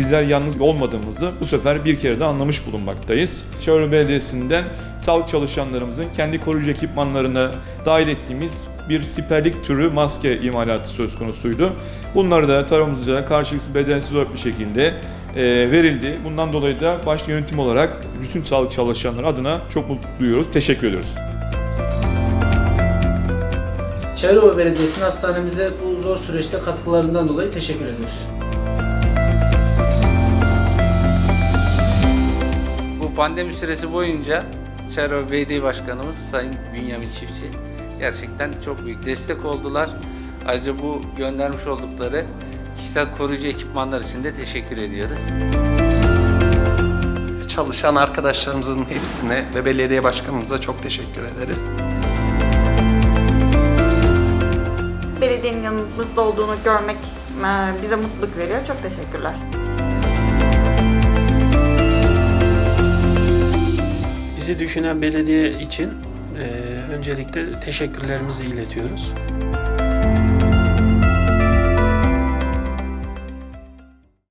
bizler yalnız olmadığımızı bu sefer bir kere de anlamış bulunmaktayız. Çevre Belediyesi'nden sağlık çalışanlarımızın kendi koruyucu ekipmanlarına dahil ettiğimiz bir siperlik türü maske imalatı söz konusuydu. Bunlar da tarafımızca karşılıksız bedelsiz olarak bir şekilde e, verildi. Bundan dolayı da başta yönetim olarak bütün sağlık çalışanları adına çok mutlu duyuyoruz. Teşekkür ediyoruz. Çayırova Belediyesi'nin hastanemize bu zor süreçte katkılarından dolayı teşekkür ediyoruz. Pandemi süresi boyunca Çayırova Belediye Başkanımız Sayın Bünyamin Çiftçi gerçekten çok büyük destek oldular. Ayrıca bu göndermiş oldukları kişisel koruyucu ekipmanlar için de teşekkür ediyoruz. Çalışan arkadaşlarımızın hepsine ve belediye başkanımıza çok teşekkür ederiz. belediyenin yanımızda olduğunu görmek e, bize mutluluk veriyor. Çok teşekkürler. Bizi düşünen belediye için öncelikle teşekkürlerimizi iletiyoruz.